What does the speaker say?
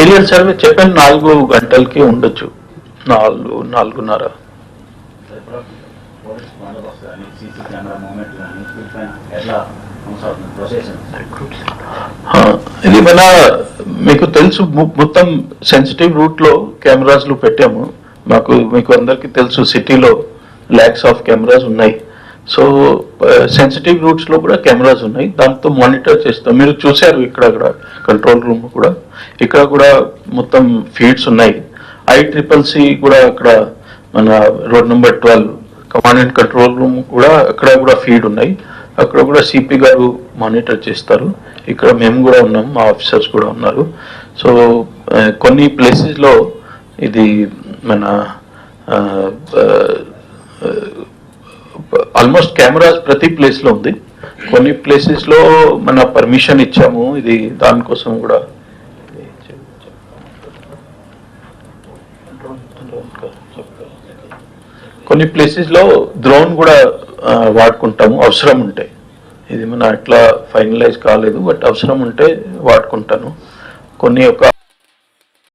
Aerial survey చెప్పాను నాలుగు గంటలకి ఉండొచ్చు. నాలుగు నాలుగున్నర. ఇది మన మీకు తెలుసు మొత్తం సెన్సిటివ్ రూట్లో కెమెరాస్లో పెట్టాము. మాకు మీకు అందరికీ తెలుసు సిటీలో ల్యాక్స్ ఆఫ్ కెమెరాస్ ఉన్నాయి. సో సెన్సిటివ్ రూట్స్లో కూడా కెమెరాస్ ఉన్నాయి. దాంతో మానిటర్ చేస్తాం. మీరు చూశారు ఇక్కడ కంట్రోల్ రూమ్ కూడా. ఇక్కడ కూడా మొత్తం ఫీడ్స్ ఉన్నాయి. ఐ ట్రిపుల్ సి కూడా అక్కడ మన road number twelve command and control room కూడా అక్కడ కూడా ఫీడ్ ఉన్నాయి. అక్కడ కూడా సిపి గారు మానిటర్ చేస్తారు. ఇక్కడ మేము కూడా ఉన్నాం. మా ఆఫీసర్స్ కూడా ఉన్నారు. సో కొన్ని ప్లేసెస్లో ఇది మన ఆల్మోస్ట్ కెమెరాస్ ప్రతి ప్లేస్లో ఉంది. కొన్ని ప్లేసెస్లో మన పర్మిషన్ ఇచ్చాము. ఇది దానికోసం కూడా కొన్ని ప్లేసెస్లో డ్రోన్ కూడా వాడుకుంటాము. అవసరం ఉంటే. ఇది మన అట్లా ఫైనలైజ్ కాలేదు బట్ అవసరం ఉంటే వాడుకుంటాను. కొన్ని ఒక